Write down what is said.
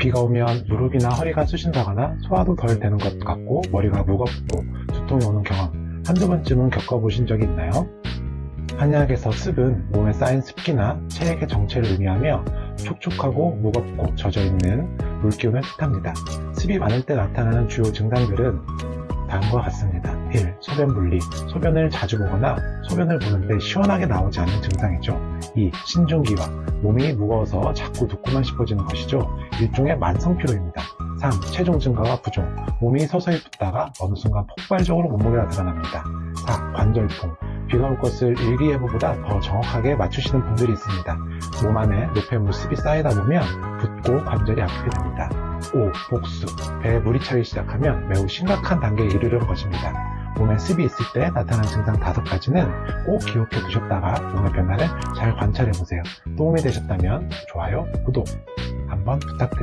비가 오면 무릎이나 허리가 쑤신다거나 소화도 덜 되는 것 같고 머리가 무겁고 두통이 오는 경험 한두 번쯤은 겪어보신 적이 있나요? 한약에서 습은 몸에 쌓인 습기나 체액의 정체를 의미하며 촉촉하고 무겁고 젖어있는 물기운을 뜻합니다. 습이 많을 때 나타나는 주요 증상들은 다음과 같습니다. 1. 소변 분리. 소변을 자주 보거나 소변을 보는데 시원하게 나오지 않는 증상이죠. 2. 신중기화. 몸이 무거워서 자꾸 눕고만 싶어지는 것이죠. 일종의 만성 피로입니다. 3. 체중 증가와 부종. 몸이 서서히 붓다가 어느 순간 폭발적으로 몸무게가 늘어납니다. 4. 관절통. 비가 올 것을 일기예보보다 더 정확하게 맞추시는 분들이 있습니다. 몸 안에 노폐 물 습이 쌓이다 보면 붓고 관절이 아프게 됩니다. 5. 복수. 배에 물이 차기 시작하면 매우 심각한 단계에 이르는 것입니다. 몸에 습이 있을 때 나타나는 증상 다섯 가지는 꼭 기억해 두셨다가 몸의 변화를 잘 관찰해 보세요. 도움이 되셨다면 좋아요, 구독 한번 부탁드립니다.